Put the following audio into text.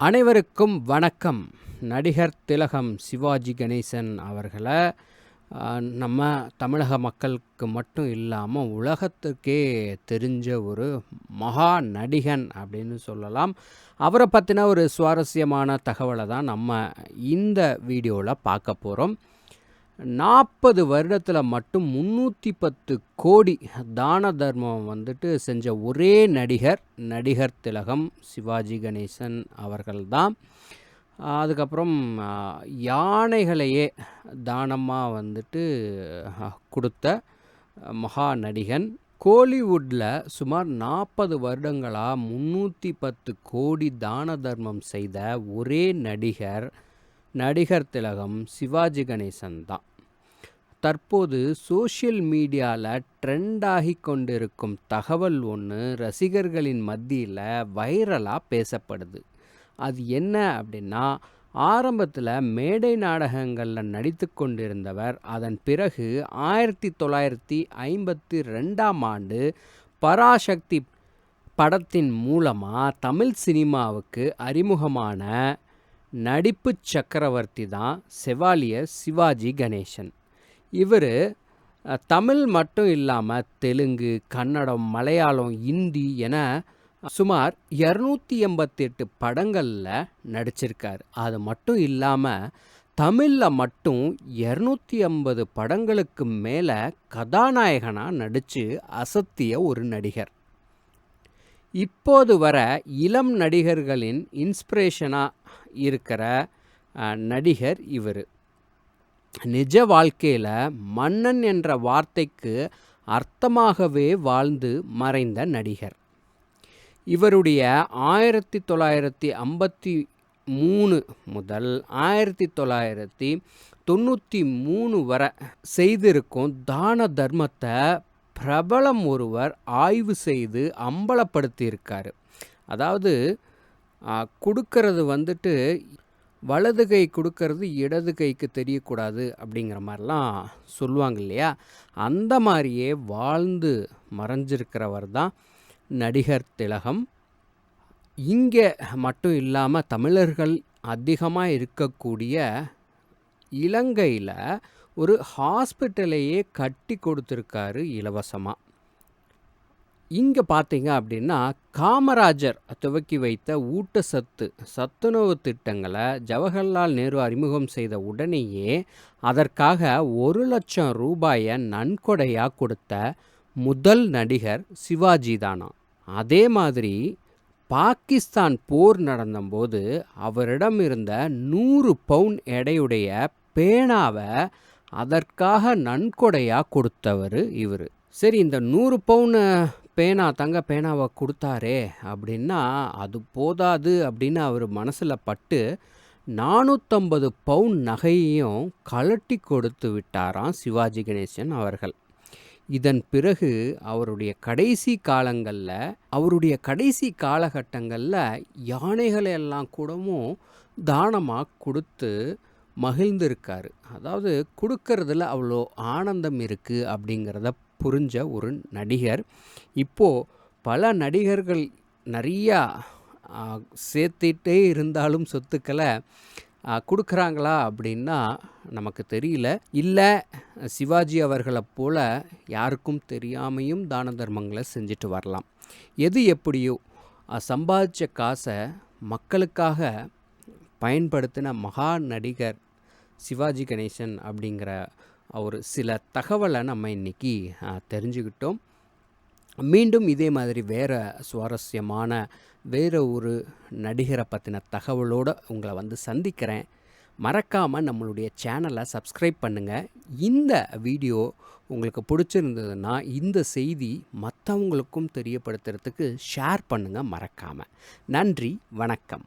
அனைவருக்கும் வணக்கம். நடிகர் திலகம் சிவாஜி கணேசன் அவர்களை நம்ம தமிழக மக்களுக்கு மட்டும் இல்லாமல் உலகத்துக்கே தெரிஞ்ச ஒரு மகா நடிகன் அப்படின்னு சொல்லலாம். அவரை பற்றின ஒரு சுவாரஸ்யமான தகவலை தான் நம்ம இந்த வீடியோவில் பார்க்க போகிறோம் நாற்பது வருடத்தில் மட்டும் முந்நூற்றி பத்து கோடி தான தர்மம் வந்துட்டு செஞ்ச ஒரே நடிகர் நடிகர் திலகம் சிவாஜி கணேசன் அவர்கள்தான். அதுக்கப்புறம் யானைகளையே தானமாக வந்துட்டு கொடுத்த மகா நடிகன். கோலிவுட்டில் சுமார் நாற்பது வருடங்களாக முந்நூற்றி பத்து கோடி தான தர்மம் செய்த ஒரே நடிகர் நடிகர் திலகம் சிவாஜி கணேசன் தான் தற்போது சோஷியல் மீடியாவில் ட்ரெண்டாகி கொண்டிருக்கும் தகவல் ஒன்று ரசிகர்களின் மத்தியில் வைரலாக பேசப்படுது. அது என்ன அப்படின்னா ஆரம்பத்தில் மேடை நாடகங்களில் நடித்து கொண்டிருந்தவர் அதன் பிறகு ஆயிரத்தி தொள்ளாயிரத்தி ஐம்பத்தி ரெண்டாம் ஆண்டு பராசக்தி படத்தின் மூலமாக தமிழ் சினிமாவுக்கு அறிமுகமான நடிப்பு சக்கரவர்த்தி தான் செவாலியர் சிவாஜி கணேசன். இவர் தமிழ் மட்டும் இல்லாமல் தெலுங்கு கன்னடம் மலையாளம் இந்தி என சுமார் இரநூத்தி எண்பத்தெட்டு படங்களில் நடிச்சிருக்கார். அது மட்டும் இல்லாமல் தமிழில் மட்டும் இரநூத்தி ஐம்பது படங்களுக்கு மேலே கதாநாயகனாக நடித்து அசத்திய ஒரு நடிகர். இப்போது வர இளம் நடிகர்களின் இன்ஸ்பிரேஷனாக இருக்கிற நடிகர் இவர். நிஜ வாழ்க்கையில் மன்னன் என்ற வார்த்தைக்கு அர்த்தமாகவே வாழ்ந்து மறைந்த நடிகர். இவருடைய ஆயிரத்தி தொள்ளாயிரத்தி ஐம்பத்தி மூணு முதல் ஆயிரத்தி தொள்ளாயிரத்தி தொண்ணூற்றி மூணு வரை செய்திருக்கும் தான தர்மத்தை பிரபலம் ஒருவர் ஆய்வு செய்து அம்பலப்படுத்தியிருக்காரு. அதாவது கொடுக்கறது வந்துட்டு வலது கை கொடுக்கறது இடது கைக்கு தெரியக்கூடாது அப்படிங்கிற மாதிரிலாம் சொல்லுவாங்க இல்லையா? அந்த மாதிரியே வாழ்ந்து மறைஞ்சிருக்கிறவர் தான் நடிகர் திலகம். இங்கே மட்டும் இல்லாமல் தமிழர்கள் அதிகமாக இருக்கக்கூடிய இலங்கையில் ஒரு ஹாஸ்பிட்டலையே கட்டி கொடுத்துருக்காரு இலவசமாக இங்கே பார்த்தீங்க அப்படின்னா காமராஜர் துவக்கி வைத்த ஊட்டச்சத்து சத்துணவு திட்டங்களை ஜவஹர்லால் நேரு அறிமுகம் செய்த உடனேயே அதற்காக ஒரு லட்சம் ரூபாயை நன்கொடையாக கொடுத்த முதல் நடிகர் சிவாஜி தானா அதே மாதிரி பாகிஸ்தான் போர் நடந்தபோது அவரிடம் இருந்த நூறு பவுன் எடையுடைய பேனாவை அதற்காக நன்கொடையாக கொடுத்தவர் இவர். சரி இந்த நூறு பவுன் பேனா தங்க பேனாவை கொடுத்தாரே அப்படின்னா அது போதாது அப்படின்னு அவர் மனசில் பட்டு நானூற்றம்பது பவுன் நகையையும் கலட்டி கொடுத்து விட்டாராம் சிவாஜி கணேசன் அவர்கள். இதன் பிறகு அவருடைய கடைசி காலங்களில் அவருடைய கடைசி காலகட்டங்களில் யானைகளை எல்லாம் கூடவும் தானமாக கொடுத்து மகிழ்ந்திருக்காரு. அதாவது கொடுக்கறதுல அவ்வளோ ஆனந்தம் இருக்குது அப்படிங்கிறத புரிஞ்ச ஒரு நடிகர். இப்போது பல நடிகர்கள் நிறையா சேர்த்துட்டே இருந்தாலும் சொத்துக்களை கொடுக்குறாங்களா அப்படின்னா நமக்கு தெரியல. இல்லை சிவாஜி அவர்களை போல் யாருக்கும் தெரியாமையும் தான தர்மங்களை செஞ்சுட்டு வரலாம். எது எப்படியோ சம்பாதிச்ச காசை மக்களுக்காக பயன்படுத்தின மகா நடிகர் சிவாஜி கணேசன் அப்படிங்கிற ஒரு சில தகவலை நம்ம இன்றைக்கி தெரிஞ்சுக்கிட்டோம். மீண்டும் இதே மாதிரி வேறு சுவாரஸ்யமான வேறு ஒரு நடிகரை பற்றின தகவலோடு உங்களை வந்து சந்திக்கிறேன். மறக்காமல் நம்மளுடைய சேனலை சப்ஸ்கிரைப் பண்ணுங்கள் இந்த வீடியோ உங்களுக்கு பிடிச்சிருந்ததுன்னா இந்த செய்தி மற்றவங்களுக்கும் தெரியப்படுத்துறதுக்கு ஷேர் பண்ணுங்கள் மறக்காமல் நன்றி வணக்கம்.